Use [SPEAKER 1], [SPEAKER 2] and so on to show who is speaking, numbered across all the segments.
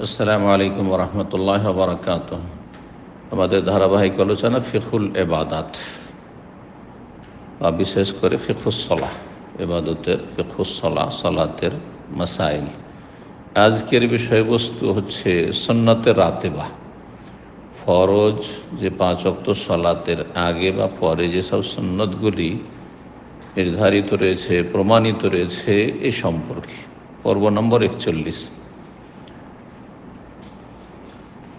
[SPEAKER 1] আসসালামু আলাইকুম রহমতুল্লাহ বারকাত আমাদের ধারাবাহিক আলোচনা ফিকুল এবাদাত। বা বিশেষ করে ফিকুসলাহ এবাদতের ফিকুসলাহ সালাতের মাসাইল। আজকের বিষয়বস্তু হচ্ছে সন্ন্যতের রাতেবা। ফরজ যে পাঁচ অক্ত সলাতের আগে বা পরে যেসব সন্ন্যতগুলি নির্ধারিত রয়েছে, প্রমাণিত রয়েছে এ সম্পর্কে। পর্ব নম্বর একচল্লিশ।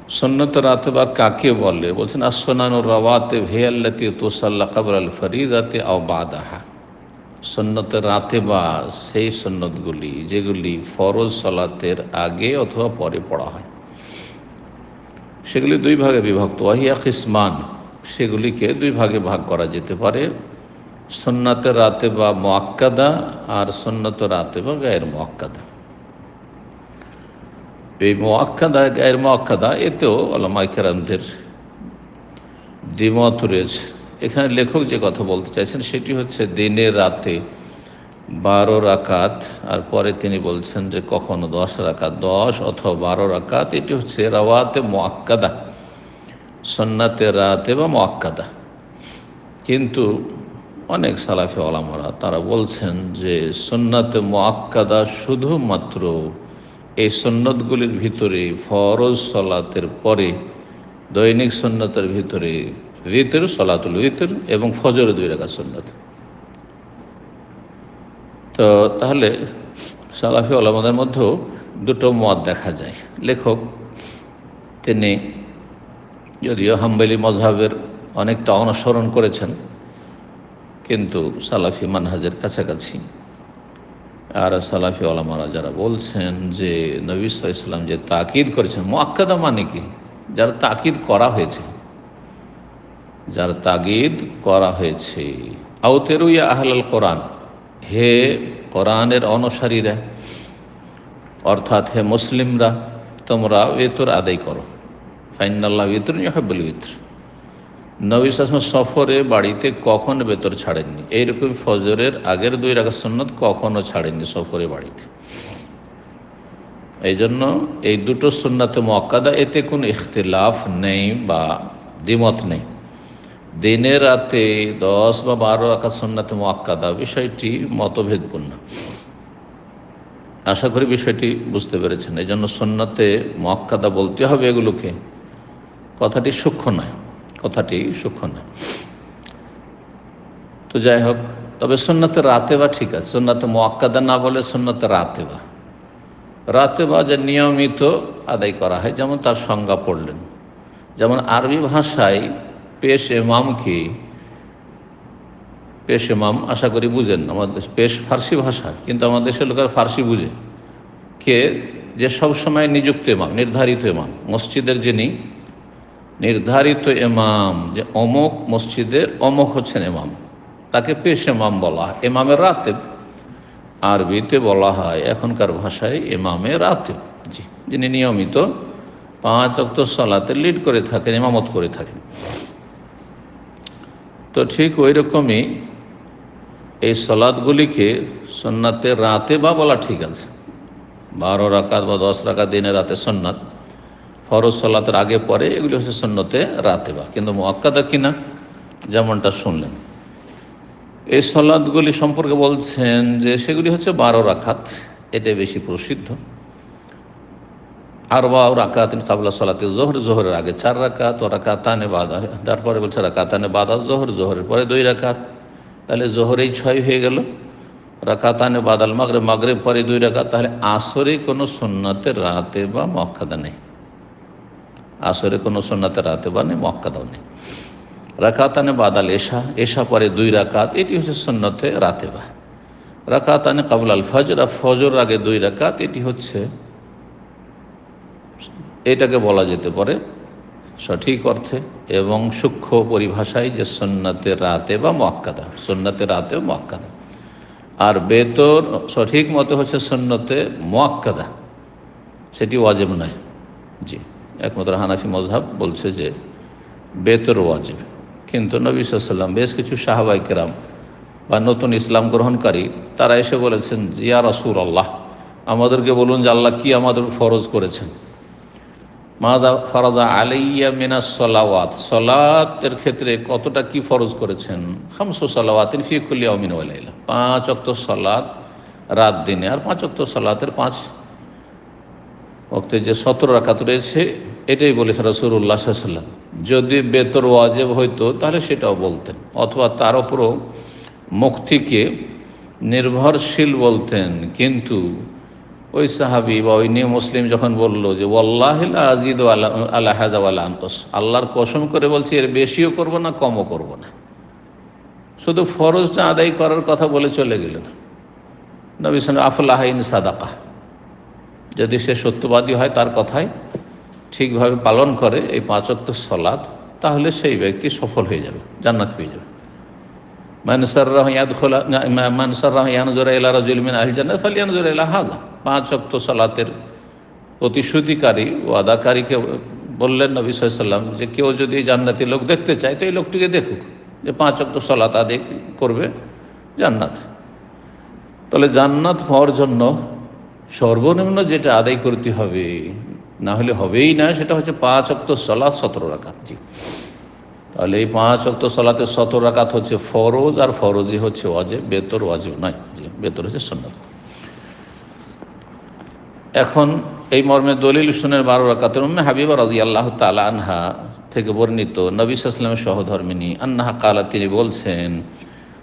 [SPEAKER 1] সন্নত রাতবা কাকে বলে? বলছেন, আসনান রওয়াতে ভেয়াল্লাতি তোসাল্লা কবর আল ফরিদাতে আও বাদাহা। সন্নত রাতেবা সেই সন্ন্যতগুলি যেগুলি ফরজ সলাতের আগে অথবা পরে পড়া হয়, সেগুলি দুই ভাগে বিভক্ত। ওয়াহিয়া কিসমান, সেগুলিকে দুই ভাগে ভাগ করা যেতে পারে। সন্ন্যতে রাতে বা মোয়াক্কাদা আর সন্ন্যত রাতে বা গায়ের মোয়াক্কাদা এই মোয়াক্কাদা গায়ের মোয়াক্কাদা এতেও আলমাইকারামদের দ্বিমত রয়েছে। এখানে লেখক যে কথা বলতে চাইছেন সেটি হচ্ছে, দিনে রাতে বারো রাকাত, আর পরে তিনি বলছেন যে কখনো দশ রাকাত, দশ অথবা বারো রাকাত, এটি হচ্ছে রাওয়াতে মোয়াক্কাদা সন্নাতে রাতে বা মোয়াক্কাদা কিন্তু অনেক সালাফি আলামরা তারা বলছেন যে সন্নাতে মোয়াক্কাদা শুধুমাত্র এই সন্ন্যতগুলির ভিতরে ফরজ সলাতের পরে, দৈনিক সন্ন্যতের ভিতরে ভিতর সলাতুল ভিতর এবং ফজর দুই রেখা সন্ন্যত তো তাহলে সালাফি আলমাদের মধ্যেও দুটো মত দেখা যায়। লেখক, তিনি যদিও হাম্বেলি মজহাবের অনেকটা অনুসরণ করেছেন, কিন্তু সালাফি মানহাজের কাছাকাছি আর সালাফি আলমারা যারা বলছেন যে নবী যে তাকিদ করেছেন মোয়াক্কাদা মানে কি? যার তাকিদ করা হয়েছে। যার তাগিদ করা হয়েছে। আউতেরুইয়া আহলাল কোরআন। হে কোরআনের অনুসারীরা, অর্থাৎ হে মুসলিমরা, তোমরা বেতর আদায় করো। ফাইনাল্লাহ বেতর ইহাবুল বেতর নবী সাসম সফরে বাড়িতে কখন বেতর ছাড়েননি। এইরকম ফজরের আগের দুই রাখা সন্ন্যত কখনও ছাড়েননি সফরে বাড়িতে। এই জন্য এই দুটো সুন্নাতে মক্কাদা এতে কোনো ইখতলাফ নেই বা দ্বিমত নেই। দিনে রাতে দশ বা বারো রাখা সন্ন্যাতে মক্কাদা বিষয়টি মতভেদপূর্ণ আশা করি বিষয়টি বুঝতে পেরেছেন। এই জন্য সন্ন্যতে মক্কাদা বলতে হবে এগুলোকে। কথাটি সূক্ষ্ম নয়। কথাটি সূক্ষ্ম নয় তো যাই হোক তবে সন্ন্যতে রাতে বা ঠিক আছে। সন্ন্যতে মোয়াক্কাদা না বলে সন্ন্যতে রাতে বা রাতে বা যে নিয়মিত আদায় করা হয়, যেমন তার সংজ্ঞা পড়লেন। যেমন আরবি ভাষায় পেশ এমামকে পেশ এমাম আশা করি বুঝেন আমাদের পেশ ফার্সি ভাষা, কিন্তু আমাদের দেশের লোকের ফার্সি বুঝে। কে? যে সবসময় নিযুক্ত এমাম নির্ধারিত এমাম মসজিদের যিনি নির্ধারিত এমাম যে অমক মসজিদের অমক হচ্ছেন এমাম তাকে পেশ এমাম বলা হয় এমামের রাতে আরবিতে বলা হয় এখনকার ভাষায় এমামে রাতে জি, যিনি নিয়মিত পাঁচ অক্ত সলাতে লিড করে থাকেন, ইমামত করে থাকেন। তো ঠিক ওই রকমই এই সলাদগুলিকে সন্ন্যাতে রাতে বা বলা ঠিক আছে। বারো রাকাত বা দশ রাকাত দিনে রাতে সন্ন্যাত ফরজ সলাতের আগে পরে এগুলি হচ্ছে সন্ন্যতে রাতে বা কিন্তু মোয়াক্কাদা কিনা? যেমনটা শুনলেন। এই সলাদগুলি সম্পর্কে বলছেন যে সেগুলি হচ্ছে বারো রাখাত এটাই বেশি প্রসিদ্ধ। আর বা রাকাতিন কাবলা সলাতে জোহর, জোহরের আগে চার রাকাত, ও রাকাতানে বাদা, তারপরে বলছে রাকাতানে বাদা, জোহর, জোহরের পরে দুই রাকাত। তাহলে জোহরেই ছয় হয়ে গেল। রাকাতানে বাদাল মাগরে মাগরে পরে দুই রাকাত। তাহলে আসরে কোনো সুন্নতে রাতে বা মক্কাদা নেই। আসরে কোনো সুন্নতে রাতে বা নেই মক্কাদাও নেই। রাকাতানে বাদাল এশা এশা পরে দুই রাকাত, এটি হচ্ছে সুন্নতে রাতে বা। রাকাতানে কাবুল আল ফজর, আর ফজর আগে দুই রাকাত, এটি হচ্ছে, এটাকে বলা যেতে পারে সঠিক অর্থে এবং সূক্ষ্ম পরিভাষায় যে সন্ন্যতে রাতে বা মক্কাদা সন্ন্যতে রাতে মক্কাদা আর বেতর সঠিক মতে হচ্ছে সন্ন্যতে মোয়াক্কাদা সেটি ওয়াজেব নয়। জি। একমাত্র হানাফি মজহাব বলছে যে বেতর ওয়াজেব। কিন্তু নবী সাল্লাম বেশ কিছু সাহাবাই কেরাম বা নতুন ইসলাম গ্রহণকারী, তারা এসে বলেছেন, ইয়া রসুল আল্লাহ আমাদেরকে বলুন যে আল্লাহ কি আমাদের ফরজ করেছেন? মাদা ফরাজা আলাইয়া মিনা সলাওয়াত, সলাতের ক্ষেত্রে কতটা কি ফরজ করেছেন? খামসু সলাওয়াতিন ফিকুল্লি অমিন পাঁচ অক্ত সলাত রাত দিনে আর পাঁচ অক্ত সলাতের পাঁচ অক্তে যে সতেরো রাকাত রয়েছে, এটাই বলেছেন রসুল্লাহ সাল্লাম যদি বেতর ওয়াজেব হইতো, তাহলে সেটাও বলতেন। অথবা তার ওপরও মুক্তিকে নির্ভরশীল বলতেন। কিন্তু ওই সাহাবি বা ওই নিউ মুসলিম যখন বলল যে ওল্লাহ আজিদ আল্লাহ হাজাওয়াল্লা আন্তস আল্লাহর কসম করে বলছি, এর বেশিও করব না, কমও করব না। শুধু ফরজটা আদায় করার কথা বলে চলে গেল গেলেন। নবী আফুল্লাহিন সাদাকা যদি সে সত্যবাদী হয় তার কথাই ঠিকভাবে পালন করে এই পাঁচক্ত সলাদ তাহলে সেই ব্যক্তি সফল হয়ে যাবে, জান্নাত পেয়ে যাবে। পাঁচ অক্ত সলাতের প্রতিশ্রুতিকারী ও আদাকারীকে বললেন নবী সাল্লাম যে কেউ যদি জান্নাতি লোক দেখতে চায়, তো এই লোকটিকে দেখুক যে পাঁচ অক্ত সলাত আদায় করবে, জান্নাত। তাহলে জান্নাত হওয়ার জন্য সর্বনিম্ন যেটা আদায় করতে হবে, না হলে হবেই না, সেটা হচ্ছে পাঁচ অক্ত সলাৎ সতেরো রাকাত। জি। তাহলে এই পাঁচ অক্ত সলাতে সতেরো রাকাত হচ্ছে ফরজ আর ফরজই হচ্ছে ওয়াজে বেতর ওয়াজিব নয়। বেতর হচ্ছে সন্ন্যত এখন এই মর্মে দলিল শুনের বারো রাকাতের উম্মে হাবিবা রাজি আল্লাহ তালা আনহা থেকে বর্ণিত নবী সাল্লামের সহধর্মিনী আন্নাহা কালা তিনি বলছেন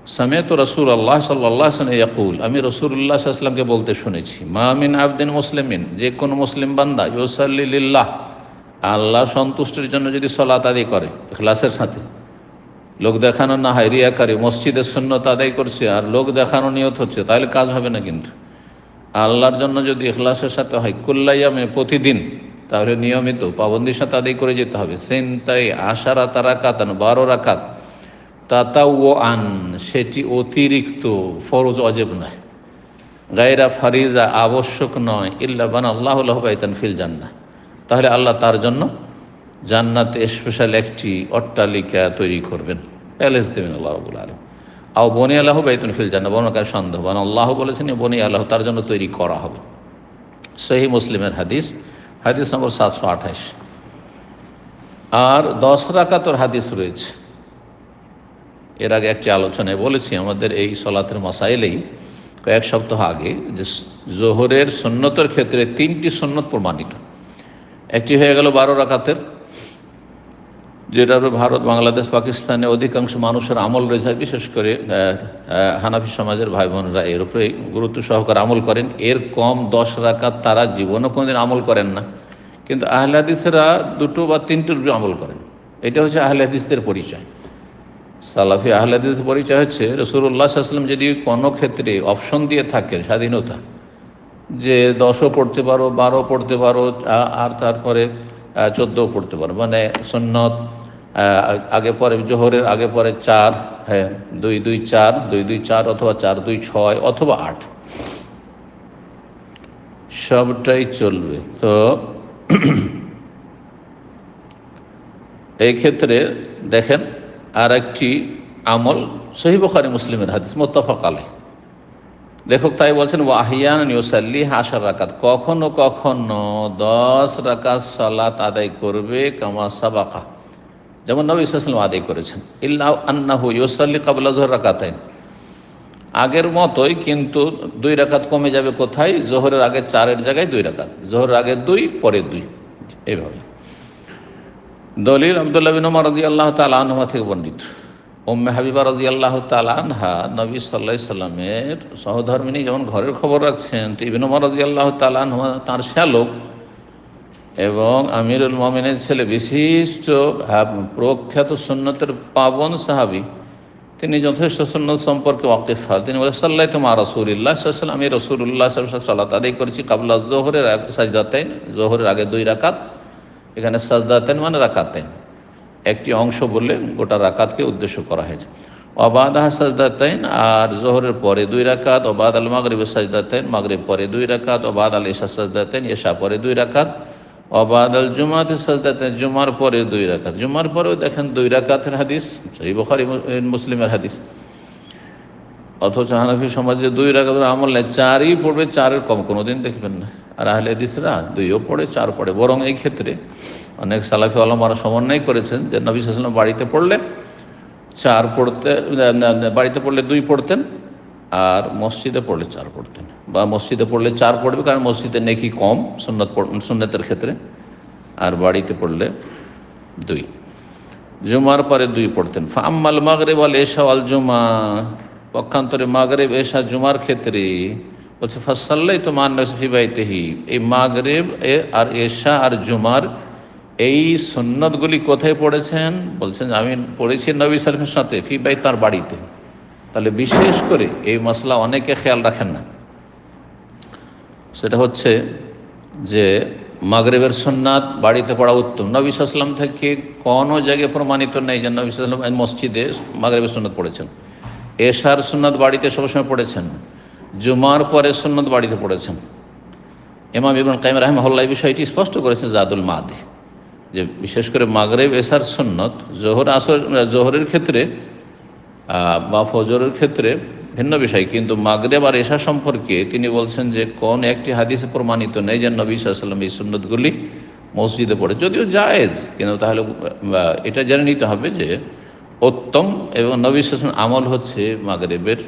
[SPEAKER 1] সামেত রসুল আল্লাহ সাল্লাহ ইয়াকুল আমি রসুল্লাহ সাল্লামকে বলতে শুনেছি মামিন আবদিন মুসলিমিন যে কোনো মুসলিম বান্দা ইউসাল্লিল্লাহ আল্লাহ সন্তুষ্টির জন্য যদি সলাত আদি করে এখলাসের সাথে। লোক দেখানো না হয়, রিয়াকারী মসজিদের শূন্যতা আদায় করছে আর লোক দেখানো নিয়ত হচ্ছে, তাহলে কাজ হবে না কিন্তু। আল্লাহর জন্য যদি এখলাসের সাথে হয়, কুল্লাইয়ামে প্রতিদিন, তাহলে নিয়মিত পাবন্দির সাথে আদায় করে যেতে হবে। সেন তাই আশারা তারা কাতান বারো রাকাত। তাতা ও আন সেটি অতিরিক্ত, ফরজ অজেব নয়। গায়রা ফারিজা আবশ্যক নয়। ইল্লা বান আল্লাহ বাইতান ফিল জান্না তাহলে আল্লাহ তার জন্য জান্নাতে স্পেশাল একটি অট্টালিকা তৈরি করবেন। প্যালেস দেবেন আল্লাহ রবুল আলম আও বনি আল্লাহ বাইতুন ফিল জান্না বনকার সন্দেহ। বান আল্লাহ বলেছেন বনি আল্লাহ তার জন্য তৈরি করা হবে। সেই মুসলিমের হাদিস। হাদিস নম্বর সাতশো আঠাশ। আর দশ রাকাতর হাদিস রয়েছে। এর আগে একটি আলোচনায় বলেছি, আমাদের এই সলাতের মশাইলেই কয়েক সপ্তাহ আগে যে জোহরের সন্ন্যতের ক্ষেত্রে তিনটি সন্ন্যত প্রমাণিত। একটি হয়ে গেল বারো রাকাতের যেটা ভারত, বাংলাদেশ, পাকিস্তানে অধিকাংশ মানুষের আমল রয়েছে বিশেষ করে হানাফি সমাজের ভাই বোনরা এর উপরে গুরুত্ব সহকারে আমল করেন। এর কম দশ রাকাত তারা জীবনও কোনোদিন আমল করেন না। কিন্তু আহলাদিসেরা দুটো বা তিনটোর আমল করেন। এটা হচ্ছে আহলাদিসদের পরিচয়। সালাফি আহলাদিসের পরিচয় হচ্ছে রসুল্লাহ আসলাম যদি কোনো ক্ষেত্রে অপশন দিয়ে থাকেন স্বাধীনতা, যে দশও পড়তে পারো বারো পড়তে পারো আর তারপরে চোদ্দও পড়তে পারো মানে সন্ন্যত আগে পরে জোহরের, আগে পরে চার হ্যাঁ দুই দুই, চার, দুই দুই, চার অথবা চার, দুই, ছয় অথবা আট। সবটাই চলবে। তো এই ক্ষেত্রে দেখেন আর একটি আমল সহিবখারি মুসলিমের হাদিস, মোত্তাফাক আলাই লেখক তাই বলছেন, ওয়াহিয়ান ইউসাল্লি হাসার রাকাত। কখনো কখনো দশ রাকাত সালাত আদায় করবে কামা সাবাকা। যেমন নবী ইসলাম আদায় করেছেন। ইল্লা আন্নাহু ইউসাল্লি কাবলা জোহর রাকাতাইন। আগের মতোই কিন্তু দুই রাকাত কমে যাবে কোথায়? জোহরের আগে চারের জায়গায় দুই রাকাত, জোহরের আগে দুই পরে দুই। এইভাবে। দলিল আবদুল্লাহ বিন ওমর রাজি আল্লাহ তালা আনহা থেকে বর্ণিত। ওম্মে হাবিবা রাজি আল্লাহ তালানহা নবী সাল্লা সাল্লামের সহধর্মিনী যেমন ঘরের খবর রাখছেন, তো ইবিন ওমর রাজি আল্লাহ তালানহা তাঁর শ্যালক এবং আমিরুল মমিনের ছেলে, বিশিষ্ট প্রখ্যাত সুন্নতের পাবন সাহাবি। তিনি যথেষ্ট সুন্নত সম্পর্কে ওয়াকিফ হন তিনি বলে সাল্লাহ তোমার রসুল্লাহ সাল্লাম, আমি রসুল্লাহ সাল্লাত আদায় করেছি কাবলা জোহরের সাজদাতেন জোহরের আগে দুই রাকাত। এখানে সাজদাতেন মানে রাকাতেন। একটি অংশ বললে গোটা রাকাতকে উদ্দেশ্য করা হয়েছে। অবাদ সাজদাতেন আর জোহরের পরে দুই রাকাত অবাদ আল মাগরিব সাজদাতেন, মাগরিব পরে দুই রাকাত অবাদ আল ইসা সাজদাতেন এশা পরে দুই রাকাত অবাদ আল জুমাতে সাজদাতেন, জুমার পরে দুই রাকাত। জুমার পরেও দেখেন দুই রাকাতের হাদিস সেই বখারি মুসলিমের হাদিস। অথচ হানাফি সমাজে দুই রাখাতের আমল নেই, চারই পড়বে, চারের কম কোনো দিন দেখবেন না। আর আহলে দিসরা দুইও পড়ে, চার পড়ে। বরং এই ক্ষেত্রে অনেক সালাফি আলমারা সমন্বয় করেছেন যে নবী সাল্লাম বাড়িতে পড়লে চার পড়তে বাড়িতে পড়লে দুই পড়তেন, আর মসজিদে পড়লে চার পড়তেন। বা মসজিদে পড়লে চার পড়বে, কারণ মসজিদে নেকি কম, সুন্নত সুন্নতের ক্ষেত্রে। আর বাড়িতে পড়লে দুই। জুমার পরে দুই পড়তেন। ফাম্মাল মাগরেব আল এশা আল জুমা। পক্ষান্তরে মাগরেব, এশা, জুমার ক্ষেত্রে বলছে, ফাসাল্লাই তো মান ফিবাইতেহি এই মাগরেব, এ আর এশা আর জুমার এই সন্ন্যতগুলি কোথায় পড়েছেন? বলছেন, আমি পড়েছি নবী সালামের সাথে ফিবাই তার বাড়িতে। তাহলে বিশেষ করে এই মশলা অনেকে খেয়াল রাখেন না। সেটা হচ্ছে যে মাগরেবের সন্ন্যাত বাড়িতে পড়া উত্তম। নবী সাল্লাম থেকে কোনো জায়গায় প্রমাণিত নেই যে নবী সাল্লাম মসজিদে মাগরেবের সন্ন্যত পড়েছেন। এশার সুন্নত বাড়িতে সবসময় পড়েছেন। জুমার পরে সুন্নত বাড়িতে পড়েছেন। এমাম ইবন কাইম রাহমহল্লা এই বিষয়টি স্পষ্ট করেছেন জাদুল মাদে যে বিশেষ করে মাগরেব, এশার সুন্নত, জোহর, আসর, জোহরের ক্ষেত্রে বা ফজরের ক্ষেত্রে ভিন্ন বিষয়। কিন্তু মাগরেব আর এশা সম্পর্কে তিনি বলছেন যে কোন একটি হাদিসে প্রমাণিত নেই যে নবী সাল্লাম এই সুন্নতগুলি মসজিদে পড়ে। যদিও জায়েজ, কিন্তু তাহলে এটা জেনে নিতে হবে যে উত্তম এবং নবী সাল্লাম আমল হচ্ছে মাগরেবের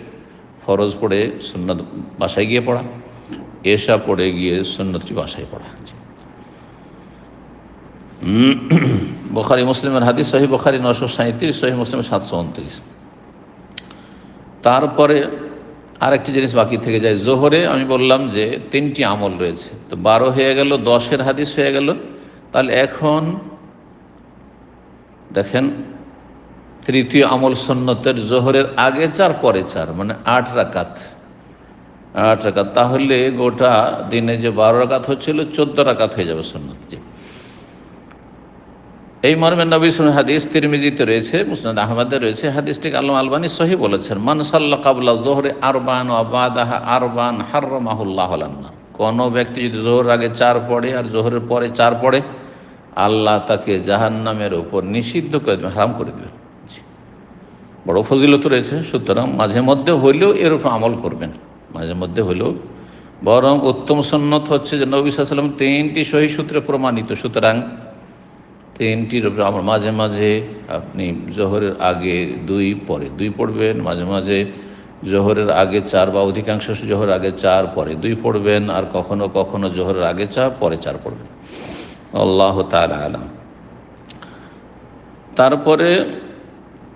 [SPEAKER 1] ফরজ পড়ে সুন্নত বাসায় গিয়ে পড়া, এশা পড়ে গিয়ে সুন্নতটি বাসায় পড়া। বখারি, মুসলিমের হাদিস সহি বখারি নশো সাঁত্রিশ সহি মুসলিমের সাতশো উনত্রিশ। তারপরে আরেকটি জিনিস বাকি থেকে যায়। জোহরে আমি বললাম যে তিনটি আমল রয়েছে। তো বারো হয়ে গেল, দশের হাদিস হয়ে গেল। তাহলে এখন দেখেন তৃতীয় আমল সন্ন্যতের জোহরের আগে চার, পরে চার মানে আট রাকাত। আট রাকাত, তাহলে গোটা দিনে যে বারো রাকাত হচ্ছিল, চোদ্দ রাকাত হয়ে যাবে সন্ন্যত জি। এই মর্মে নবী সুন হাদিস তিরমিজিতে রয়েছে, মুসনাদ আহমদে রয়েছে হাদিসটিকে আল্লাহ আলবানী সহি বলেছেন মানসাল্লা কাবলা জোহরে আরবান আবাদাহা আরবান হার্রমাহুল্লাহ কোন ব্যক্তি যদি জোহর আগে চার পড়ে আর জোহরের পরে চার পড়ে, আল্লাহ তাকে জাহান নামের উপর নিষিদ্ধ করে দেবে হারাম করে দেবে বড় ফজিলত রয়েছে, সুতরাং মাঝে মধ্যে হইলেও এর আমল করবেন। মাঝে মধ্যে হইলেও। বরং উত্তম সন্ন্যত হচ্ছে যে নবী সাল্লাম তিনটি সহি সূত্রে প্রমাণিত, সুতরাং তিনটির উপরে আমার মাঝে মাঝে আপনি জোহরের আগে দুই, পরে দুই পড়বেন, মাঝে মাঝে জোহরের আগে চার বা অধিকাংশ জোহরের আগে চার, পরে দুই পড়বেন, আর কখনো কখনো জোহরের আগে চার, পরে চার পড়বেন। আল্লাহ তালা আলাম। তারপরে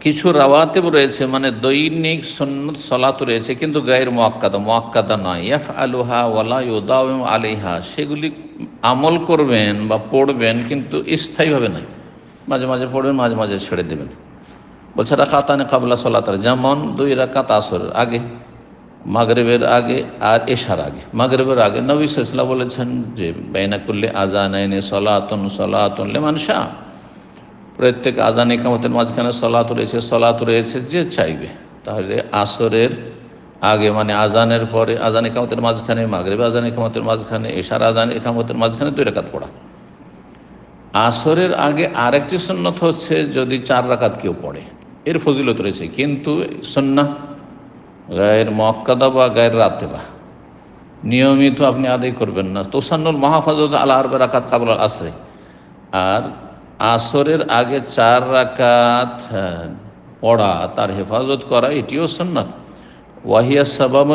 [SPEAKER 1] কিছু রাওয়াতেব রয়েছে মানে দৈনিক সন্ন্যত সলাত রয়েছে, কিন্তু গায়ের মোয়াক্কাদা মোয়াক্কাদা নয়। ইয়াফ আলুহা ওয়ালা ইউদাউ আলিহা সেগুলি আমল করবেন বা পড়বেন, কিন্তু স্থায়ীভাবে নয়। মাঝে মাঝে পড়বেন, মাঝে মাঝে ছেড়ে দেবেন। বলছে, রাকাতানে কাবলা সলাতার যেমন দুই রাকাত আসরের আগে, মাগরেবের আগে আর এশার আগে। মাগরেবের আগে নবী সাইসলা বলেছেন যে, বাইনা করলে আজান আইনে সলাতন সলাতন লেমান শাহ প্রত্যেক আজান একামতের মাঝখানে সলাত রয়েছে সলাত রয়েছে, যে চাইবে। তাহলে আসরের আগে মানে আজানের পরে, আজান একামতের মাঝখানে মাগরেব, আজান একামতের মাঝখানে এশার, আজান একামতের মাঝখানে দুই রাকাত পড়া। আসরের আগে আরেকটি সন্ন্যত হচ্ছে যদি চার রাকাত কেউ পড়ে। এর ফজিলত রয়েছে, কিন্তু সন্না গায়ের মক্কাদা বা গায়ের রাতে বা। নিয়মিত আপনি আদায় করবেন না। তোসান্নুল মাহফাজত আল্লাহ আরবে রাকাত কাবুল আসরে। আর আসরের আগে চার রাকাত পড়া, তার হেফাজত করা, এটিও সন্ন্যত ওয়াহিয়া সাবাম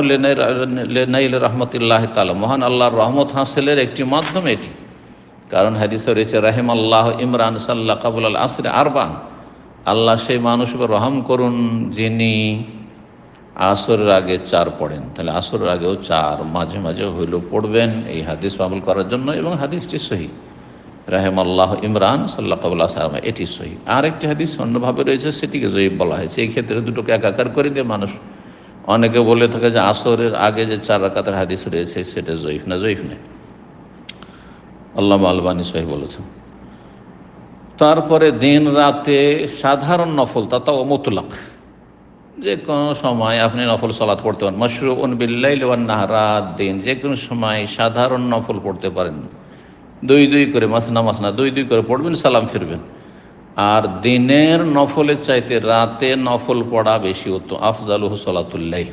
[SPEAKER 1] লেনাইল রহমতুল্লাহ তালা মহান আল্লাহর রহমত হাসিলের একটি মাধ্যম এটি। কারণ হাদিস রয়েছে রাহেম আল্লাহ ইমরান সাল্লাহ কাবুল আল আসরে আরবান। আল্লাহ সেই মানুষকে রহম করুন, যিনি আসরের আগে চার পড়েন। তাহলে আসরের আগেও চার, মাঝে মাঝে হইলেও পড়বেন। এই হাদিস পাবল করার জন্য এবং হাদিসটি সহি। রাহেম আল্লাহ ইমরান সাল্লাহ কাবুল্লাহ সালাম এটি সহি। আর একটি হাদিস অন্যভাবে রয়েছে, সেটিকে জয়ীব বলা হয়েছে। এই ক্ষেত্রে দুটোকে একাকার করে দিয়ে মানুষ অনেকে বলে থাকে যে আসরের আগে যে চার রাকাতের হাদিস রয়েছে, সেটা জয়ীফ না জয়ীফ নেই। আল্লাহ আলবানী সহি বলেছেন। তারপরে দিন রাতে সাধারণ নফল, তা তাও মুতলাক। যে কোনো সময় আপনি নফল সলাৎ পড়তে পারেন। মশরু উন বিল্লাইল রাত দিন। যে কোনো সময় সাধারণ নফল পড়তে পারেন। দুই দুই করে মাসনা মাসনা দুই দুই করে পড়বেন, সালাম ফিরবেন। আর দিনের নফলের চাইতে রাতে নফল পড়া বেশি উত্তম, আফজালুহ সলাতুল্লাহ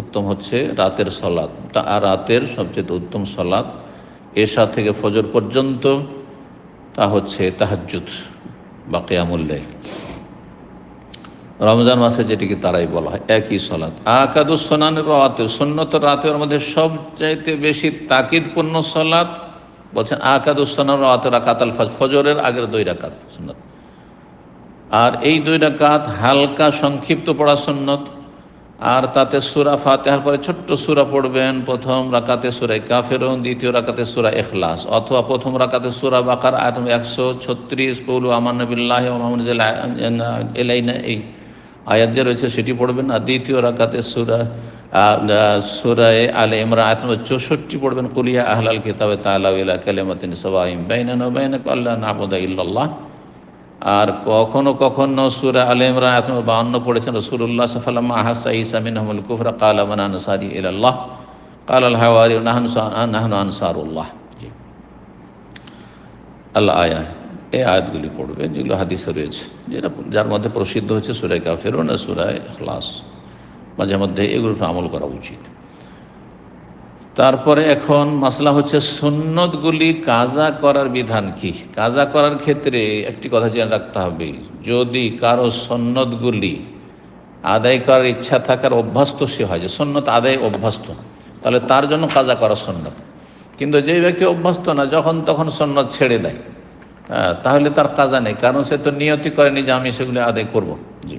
[SPEAKER 1] উত্তম হচ্ছে রাতের সলাদ আর রাতের সবচেয়ে উত্তম সলাদ এশা থেকে ফজর পর্যন্ত, তা হচ্ছে তাহাজুদ বা কেয়ামুল্লাহ রমজান মাসে যেটিকে তারাই বলা হয়, একই সলাৎ আকাদুসনানের রাতে সুন্নত রাতের মধ্যে সবচাইতে বেশি তাকিদপূর্ণ সলাৎ বলছেন আকাদুসনান রাতে রাকাত ফজরের আগের দুই রাকাত সুন্নত। আর এই দুই রাকাত হালকা সংক্ষিপ্ত পড়া সুন্নত। আর তাতে সুরা ফাতেহার পরে ছোট্ট সুরা পড়বেন, প্রথম রাকাতে সুরাই কাফেরন, দ্বিতীয় রাকাতে সুরা এখলাস অথবা প্রথম রাকাতে সুরা বাকার আয়তম একশো ছত্রিশ পৌলু আমান নবিল্লাহ এলাইনা এই আয়াত যে রয়েছে সেটি পড়বেন। আর দ্বিতীয় রাকাতে সুরা সুরায় আলে ইমরা আয়তম চৌষট্টি পড়বেন কুলিয়া আহলাল কিতাবে তালা কালেমাতিন বাইনান বাইন আল্লাহ নাবুদা ইল্লাল্লাহ। আর কখনো কখনো সুরা আল ইমরান আয়াত বাহান্ন পড়েছেন রসুল্লাহ সাফাল্লাম আহাসা ইসামিন আহমুল কুফরা, কাল আমান আনসারি ইল্লাহ কাল আল হাওয়ারি নাহন নাহন আনসারুল্লাহ। জি। আল্লাহ আয়া এই আয়াতগুলি পড়বে যেগুলো হাদিসে রয়েছে, যেটা, যার মধ্যে প্রসিদ্ধ হচ্ছে সুরায় কাফেরও না সুরায় খ্লাস মাঝে মধ্যে এগুলোর আমল করা উচিত। তারপরে এখন মাসলা হচ্ছে সুন্নতগুলি কাজা করার বিধান কি? কাজা করার ক্ষেত্রে একটি কথা জেনে রাখতে হবে, যদি কারও সন্ন্যতগুলি আদায় করার ইচ্ছা থাকার অভ্যস্ত সে হয়, যে সন্ন্যত আদায় অভ্যস্ত তাহলে তার জন্য কাজা করা সন্ন্যত কিন্তু যে ব্যক্তি অভ্যস্ত না, যখন তখন সন্ন্যত ছেড়ে দেয় তাহলে তার কাজা নেই, কারণ সে তো নিয়তি করেনি যে আমি সেগুলি আদায় করব। জি।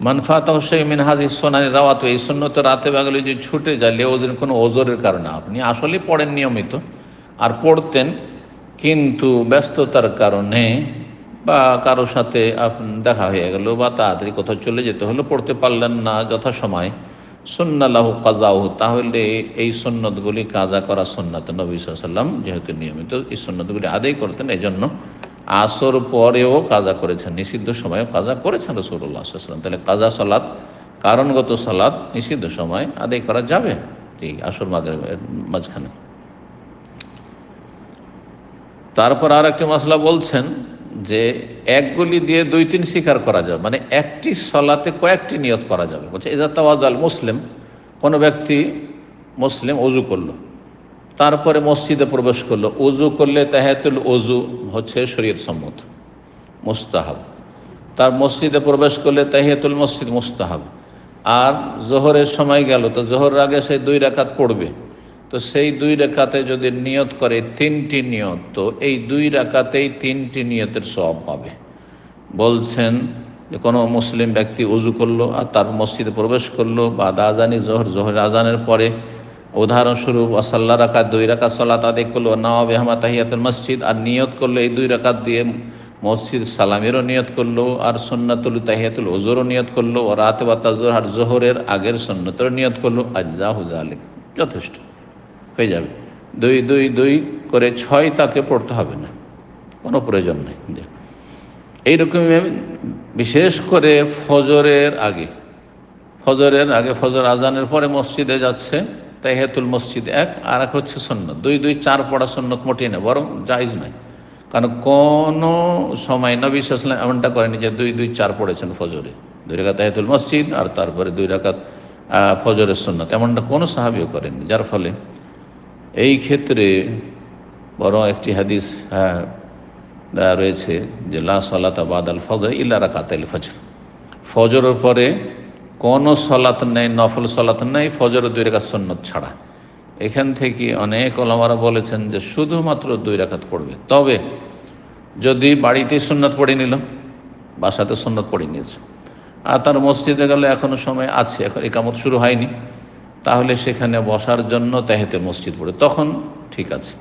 [SPEAKER 1] মানফাত হোসেন মিনহাজ সোনানি রাওয়াত এই শূন্যত রাতে বাগলে যদি ছুটে যায় লেওজের কোনো ওজোরের কারণে আপনি আসলে পড়েন নিয়মিত আর পড়তেন কিন্তু ব্যস্ততার কারণে বা কারও সাথে দেখা হয়ে গেল বা তাড়াতাড়ি কোথাও চলে যেতে হলো, পড়তে পারলেন না যথাসময়। সুন্নাল্লাহ কাজাহ তাহলে এই সন্ন্যতগুলি কাজা করা সন্ন্যত নবী সাল্লাম যেহেতু নিয়মিত এই সন্ন্যতগুলি আদায় করতেন এই জন্য আসর পরেও কাজা করেছেন, নিষিদ্ধ সময়ে কাজা করেছেন রসুল্লাহ সাল্লাম তাহলে কাজা সালাদ কারণগত সালাদ নিষিদ্ধ সময় আদায় করা যাবে? ঠিক আসর মাঝখানে। তারপর আর একটি মশলা বলছেন যে এক গুলি দিয়ে দুই তিন স্বীকার করা যাবে মানে একটি সলাতে কয়েকটি নিয়ত করা যাবে। বলছে এজা তাওয়াজ মুসলিম কোনো ব্যক্তি মুসলিম অজু করল। তারপরে মসজিদে প্রবেশ করল। উজু করলে তাহাতুল উজু হচ্ছে শরীয়ত সম্মত, মুস্তাহাব। তার মসজিদে প্রবেশ করলে তাহিয়াতুল মসজিদ মুস্তাহাব। আর জোহরের সময় গেল, তো জোহরের আগে সে দুই রেখাত পড়বে। তো সেই দুই রেখাতে যদি নিয়ত করে তিনটি নিয়ত, তো এই দুই রেখাতেই তিনটি নিয়তের সব পাবে। বলছেন যে কোনো মুসলিম ব্যক্তি উজু করল আর তার মসজিদে প্রবেশ করল, বা আজানি জোহর জোহর আজানের পরে উদাহরণস্বরূপ আসাল্লা রাকাত, দুই রাকাত সলাত আদায় করল, নওয়াব আহমদ তাহিয়াতুল মসজিদ, আর নিয়ত করল এই দুই রাকাত দিয়ে মসজিদ সালামেরও নিয়ত করল, আর সন্ন্যতুল তাহিয়াতুল ওজোরও নিয়ত করল, ও রাতে বা তাজোর আর জোহরের আগের সন্ন্যতেরও নিয়ত করল আজ্জা হুজালিক যথেষ্ট। হয়ে যাবে। দুই দুই দুই করে ছয় তাকে পড়তে হবে না। কোনো প্রয়োজন নেই। এইরকম বিশেষ করে ফজরের আগে ফজরের আগে, ফজর আজানের পরে মসজিদে যাচ্ছে তাহিয়াতুল মসজিদ এক আর এক হচ্ছে সন্ন্যত দুই দুই, চার পড়া সন্ন্যত মোটেই না, বরং জায়জ নয়। কারণ কোনো সময় নবী সাল্লাম এমনটা করেনি যে দুই দুই, চার পড়েছেন ফজরে। দুই রেখাত তাহিয়াতুল মসজিদ আর তারপরে দুই রেখাত ফজরের সন্ন্যত এমনটা কোনো সাহাবিও করেননি, যার ফলে এই ক্ষেত্রে বড় একটি হাদিস হ্যাঁ রয়েছে যে লা সালাত আল ফজর ইল্লা রাকাত আল ফজর। ফজরের পরে কোনো সলাত নেই, নফল সলাত নেই, ফজর দুই রেখাত সন্ন্যত ছাড়া। এখান থেকে অনেক ওলামারা বলেছেন যে শুধুমাত্র দুই রেখাত পড়বে। তবে যদি বাড়িতে সুন্নত পড়ে নিল বাসাতে সুন্নত পড়ে নিয়েছে, আর তার মসজিদে গেলে এখনও সময় আছে, এখন একামত শুরু হয়নি, তাহলে সেখানে বসার জন্য তাহেতে মসজিদ পড়ে। তখন ঠিক আছে।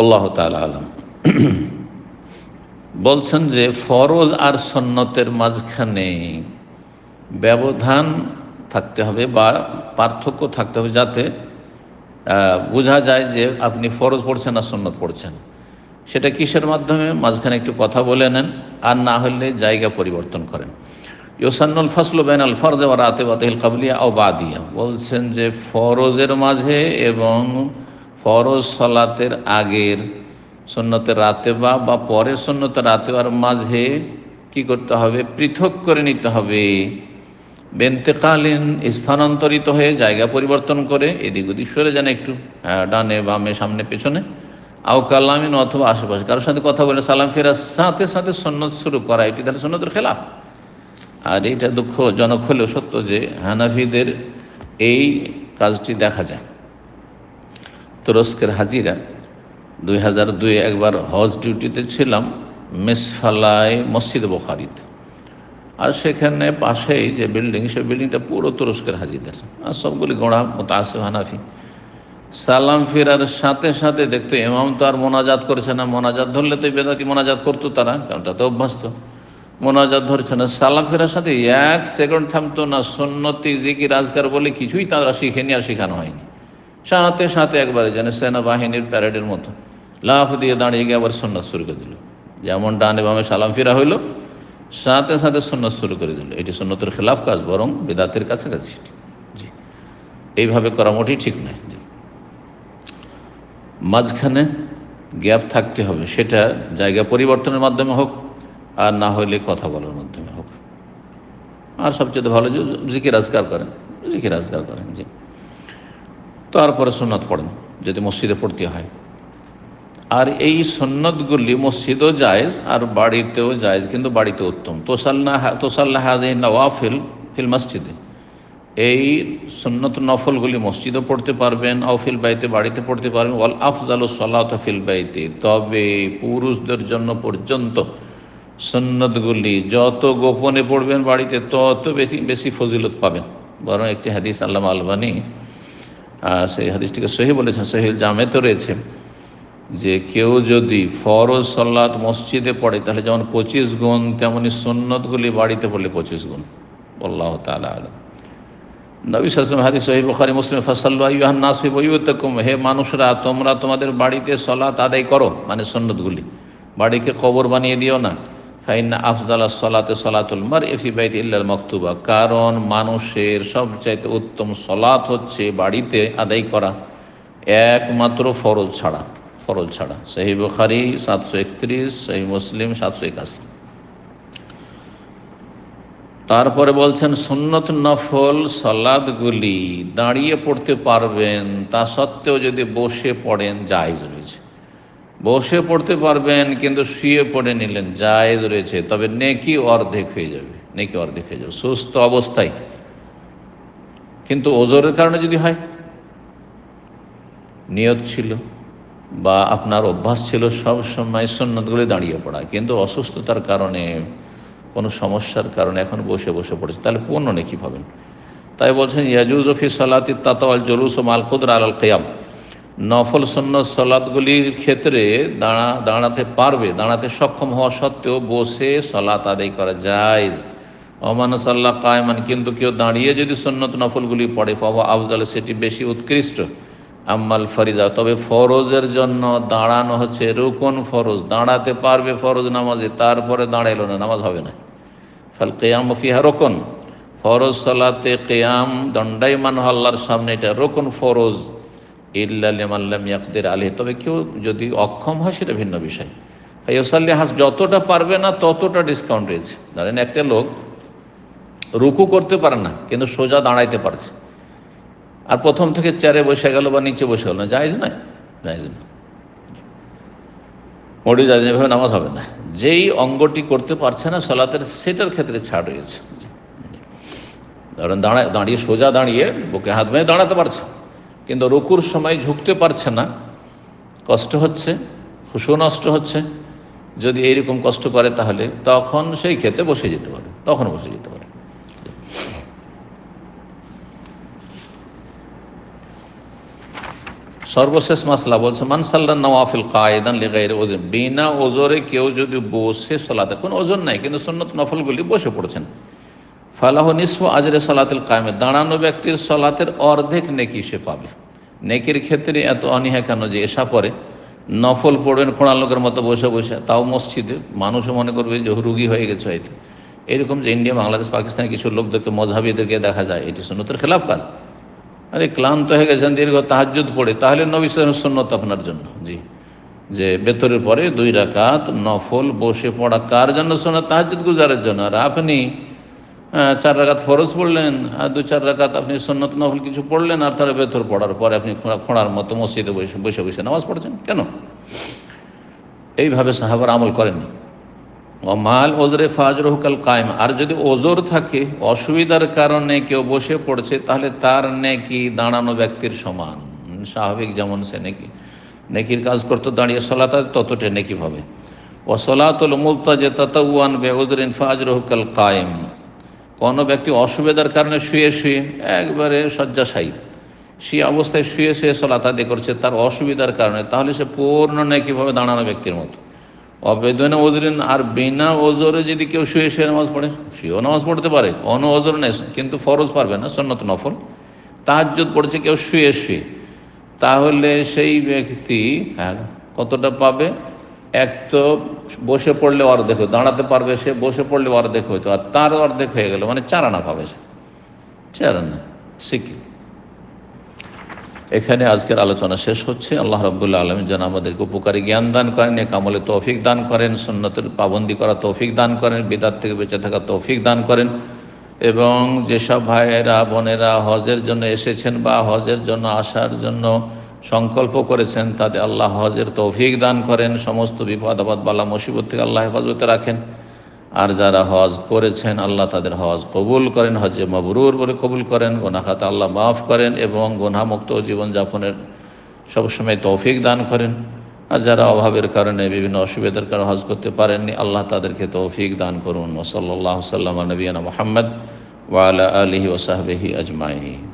[SPEAKER 1] আল্লাহ তালা আলম। বলছেন যে ফরজ আর সন্ন্যতের মাঝখানে ব্যবধান থাকতে হবে বা পার্থক্য থাকতে হবে যাতে বোঝা যায় যে আপনি ফরজ পড়ছেন আর সন্ন্যত পড়ছেন। সেটা কিসের মাধ্যমে? মাঝখানে একটু কথা বলে নেন আর না হলে জায়গা পরিবর্তন করেন। ইউসান্নুল ফসল বেন আল ফরজ বা রাতে বাতিল কাবলিয়া ও বাদিয়া। বলছেন যে ফরজের মাঝে এবং ফরজ সলাতের আগের সন্ন্যতের রাতে বা বা পরে পরের রাতে রাতেবার মাঝে কি করতে হবে? পৃথক করে নিতে হবে। বেন্তেকালীন স্থানান্তরিত হয়ে জায়গা পরিবর্তন করে এদিক ওদিক সরে যান একটু হ্যাঁ, ডানে বামে সামনে পেছনে। আও কালামিন অথবা আশেপাশে কারোর সাথে কথা বলে সালাম ফেরার সাথে সাথে সন্ন্যত শুরু করা এটি তাহলে সন্ন্যতের খেলাফ। আর এইটা দুঃখজনক হলেও সত্য যে হানাফিদের এই কাজটি দেখা যায়। তুরস্কের হাজিরা দুই হাজার দুই একবার হজ ডিউটিতে ছিলাম, মেসফালায় মসজিদ বোখারিতে। আর সেখানে পাশেই যে বিল্ডিং সে বিল্ডিংটা পুরো তুরস্কের হাজির হাজিদের আর সবগুলি গোড়া মোতাসে হানাফি। সালাম ফেরার সাথে সাথে দেখতো এমাম তো আর মোনাজাত করছে না। মোনাজাত ধরলে তো বেদাতি মোনাজাত করতো তারা, কারণ তাতে অভ্যস্ত। মোনাজাত ধরছে না। সালাম ফেরার সাথে এক সেকেন্ড থামতো না। সন্ন্যতি জিকির রাজগার বলে কিছুই তারা শিখেনি আর শেখানো হয়নি। সাথে সাথে একবারে যেন সেনাবাহিনীর প্যারেডের মতো। লাফ দিয়ে দাঁড়িয়ে গিয়ে আবার সন্ন্যাস শুরু করে দিল। যেমন ডানে বামে সালাম ফেরা হইল, সাথে সাথে সন্ন্যাস শুরু করে দিল। এটি সন্ন্যতের খেলাফ কাজ, বরং বেদাতের কাছাকাছি জি। এইভাবে করা মোটেই ঠিক নয়। মাঝখানে গ্যাপ থাকতে হবে। সেটা জায়গা পরিবর্তনের মাধ্যমে হোক, আর না হইলে কথা বলার মাধ্যমে হোক। আর সবচেয়ে ভালো যে জিকির আজগার করেন, জিকির আজগার করেন, জি। তারপরে সন্ন্যত পড়েন, যদি মসজিদে পড়তে হয়। আর এই সন্ন্যতগুলি মসজিদও জায়েজ আর বাড়িতেও জায়েজ, কিন্তু বাড়িতে উত্তম। তোসাল্লা তোসাল্লাহ হাজিন নওয়াফিল ফিল মসজিদে। এই সন্ন্যত নফলগুলি মসজিদও পড়তে পারবেন আউফিল বাইতে বাড়িতে পড়তে পারবেন। ওয়াল আফজাল সলাত ফিল বাইতে। তবে পুরুষদের জন্য পর্যন্ত সন্ন্যতগুলি যত গোপনে পড়বেন বাড়িতে, তত বেশি বেশি ফজিলত পাবেন। বরং একটি হাদিস আল্লাহ আলবানী সেই হাদিসটিকে সহি বলেছেন সহিল জামেতে রয়েছে। যে কেউ যদি ফরজ সল্লাত মসজিদে পড়ে, তাহলে যেমন পঁচিশ গুণ, তেমনি সন্ন্যতগুলি বাড়িতে পড়লে পঁচিশ গুণ। আল্লাহ তালা নবী সাসলাম হাদিস সহিব বখারি, মুসলিম ফাসাল্লাহ ইহান নাসফি বইয়তকুম হে মানুষরা, তোমরা তোমাদের বাড়িতে সলাত আদায় করো মানে সন্ন্যতগুলি বাড়িকে কবর বানিয়ে দিও না। ফাইন্না আফজাল সলাতে সলাতুল মার এফি বাইতে ইল্লাল মকতুবা। কারণ মানুষের সবচাইতে উত্তম সলাত হচ্ছে বাড়িতে আদায় করা, একমাত্র ফরজ ছাড়া। ফরজ ছাড়া। সেই বুখারি সাতশো একত্রিশ সেই মুসলিম সাতশো একাশি। তারপরে বলছেন, সুন্নত নফল সলাদগুলি দাঁড়িয়ে পড়তে পারবেন, তা সত্ত্বেও যদি বসে পড়েন, জায়জ রয়েছে। বসে পড়তে পারবেন, কিন্তু শুয়ে পড়ে নিলেন, জায়েজ রয়েছে। তবে নেকি অর্ধেক হয়ে যাবে, নেকি অর্ধেক হয়ে যাবে, সুস্থ অবস্থায়। কিন্তু ওজোরের কারণে যদি হয়? নিয়ত ছিল। বা আপনার অভ্যাস ছিল সব সময় সন্ন্যতগুলি দাঁড়িয়ে পড়া, কিন্তু অসুস্থতার কারণে, কোনো সমস্যার কারণে এখন বসে বসে পড়েছে। তাহলে পূর্ণ নেকি পাবেন। তাই বলছেন ইয়াজুজ ফি সালাতি তাতাল জলুস ও মালকুদর আল কেয়াম। নফল সন্ন সলাদগুলির ক্ষেত্রে দাঁড়া, দাঁড়াতে পারবে, দাঁড়াতে সক্ষম হওয়া সত্ত্বেও বসে সলাত আদায় করা যায় অমান সাল্লাহ কায়মান, কিন্তু কেউ দাঁড়িয়ে যদি সন্ন্যত নফলগুলি পড়ে পাবো আফজাল, সেটি বেশি উৎকৃষ্ট। আম্মাল ফরিদা, তবে ফরজের জন্য দাঁড়ানো হচ্ছে রুকন ফরজ। দাঁড়াতে পারবে ফরজ নামাজে, তারপরে দাঁড়াইলো না, নামাজ হবে না। ফল কেয়াম ফিহা রোকন। ফরজ সালাতে কেয়াম দণ্ডাইমান আল্লাহর সামনে, এটা রোকন ফরজ। ইল্লাল্লাম ইয়াকদের আলী তবে কেউ যদি অক্ষম হয়, সেটা ভিন্ন বিষয়। ফাইসাল্লি হাস, যতটা পারবে না, ততটা ডিসকাউন্ট রয়েছে। ধরেন একটা লোক রুকু করতে পারে না, কিন্তু সোজা দাঁড়াইতে পারছে। আর প্রথম থেকে চেয়ারে বসে গেল বা নিচে বসে গেল না জায়জ নয়, জায়জ না মরি যায় এভাবে নামাজ হবে না। যেই অঙ্গটি করতে পারছে না, সলাতের সেটার ক্ষেত্রে ছাড় রয়েছে। ধরেন দাঁড়ায় দাঁড়িয়ে সোজা দাঁড়িয়ে বুকে হাত মেয়ে দাঁড়াতে পারছে। কিন্তু রুকুর সময় ঝুঁকতে পারছে না। কষ্ট হচ্ছে, খুশু নষ্ট হচ্ছে। যদি এইরকম কষ্ট করে তাহলে তখন সেই ক্ষেত্রে বসে যেতে পারে, তখন বসে যেতে পারে। সর্বশেষ মাসলা বলছে মানসাল্লা নওয়াফিল কায়দান লেগাইর ওজন বিনা ওজোরে কেউ যদি বসে সলাতে, কোনো ওজন নাই, কিন্তু সন্ন্যত নফলগুলি বসে পড়ছেন। ফালাহ নিসফ আজরে সলাতুল কায়েমে, দাঁড়ানো ব্যক্তির সলাতের অর্ধেক নেকি সে পাবে। নেকির ক্ষেত্রে এত অনীহা কেন যে এসা পরে? নফল পড়বেন খোঁড়ার লোকের মতো বসে বসে, তাও মসজিদে, মানুষও মনে করবে যে রুগী হয়ে গেছে হয়তো। এরকম যে ইন্ডিয়া বাংলাদেশ পাকিস্তানে কিছু লোকদেরকে মজাবিদেরকে দেখা যায়, এটি সন্ন্যতের খেলাফ কাজ। আরে ক্লান্ত হয়ে গেছেন, দীর্ঘ তাহাজুদ পড়ে, তাহলে নবী সন্ন্যত আপনার জন্য। জি। যে বেতরের পরে দুই রাকাত নফল বসে পড়া, কার জন্য শোনা তাহাজুদ গুজারের জন্য। আর আপনি চার রাকাত ফরজ পড়লেন, আর দু চার রাকাত আপনি সন্নত নফল কিছু পড়লেন, আর তার ভেতর পড়ার পরে আপনি খোঁড়া খোঁড়ার মতো মসজিদে বসে বসে বসে নামাজ পড়ছেন। কেন? এইভাবে সাহাবার আমল করেননি। অমাল ওজরে ফাজ রহুকাল কায়েম। আর যদি ওজোর থাকে, অসুবিধার কারণে কেউ বসে পড়ছে, তাহলে তার নেকি দাঁড়ানো ব্যক্তির সমান। স্বাভাবিক যেমন সে নেকি নেকির কাজ করতো, দাঁড়িয়ে সলাতা ততটা নেকি ভাবে। ও সলাতুল মুলতাজে তাতাউয়ান বে উজরিন ফাজ রহুকাল কায়েম। কোনো ব্যক্তি অসুবিধার কারণে শুয়ে শুয়ে একবারে শয্যাশায়ী। সে অবস্থায় শুয়ে শুয়ে সলাত আদি করছে, তার অসুবিধার কারণে। তাহলে সে পূর্ণ নেকিভাবে দাঁড়ানো ব্যক্তির মতো। অবেদনে ওজরিন আর বিনা ওজরে যদি কেউ শুয়ে শুয়ে নামাজ পড়ে, শুয়েও নামাজ পড়তে পারে, কোনো ওজর নেই, কিন্তু ফরজ পারবে না, সন্নত নফল। তাহাজ্জুদ পড়ছে কেউ শুয়ে শুয়ে। তাহলে সেই ব্যক্তি হ্যাঁ কতটা পাবে? এক তো বসে পড়লে অর্ধেক হতো দাঁড়াতে পারবে সে, বসে পড়লে অর্ধেক হইতো, আর তার অর্ধেক হয়ে গেল মানে চার আনা পাবে সে। চার আনা শিখি এখানে আজকের আলোচনা শেষ হচ্ছে। আল্লাহ রব্বুল্লা আলম যেন আমাদেরকে উপকারী জ্ঞান দান করেন এক আমলে তৌফিক দান করেন, সুন্নতের পাবন্দি করা তৌফিক দান করেন, বিদাত থেকে বেঁচে থাকা তৌফিক দান করেন এবং যেসব ভাইয়েরা, বোনেরা হজের জন্য এসেছেন বা হজের জন্য আসার জন্য সংকল্প করেছেন, তাদের আল্লাহ হজের তৌফিক দান করেন। সমস্ত বিপদ আপদ, বালা, মুসিবত থেকে আল্লাহ হেফাজতে রাখেন। আর যারা হজ করেছেন, আল্লাহ তাদের হজ কবুল করেন হজে মবরুর বলে কবুল করেন গোনাখাতা আল্লাহ মাফ করেন এবং গোনামুক্ত জীবনযাপনের সবসময় তৌফিক দান করেন। আর যারা অভাবের কারণে, বিভিন্ন অসুবিধার কারণে হজ করতে পারেননি, আল্লাহ তাদেরকে তৌফিক দান করুন। ওসল্লাহ সাল্লাম নবীনা মোহাম্মদ ওয়ালা আলহি ওসাহবিহি আজমাই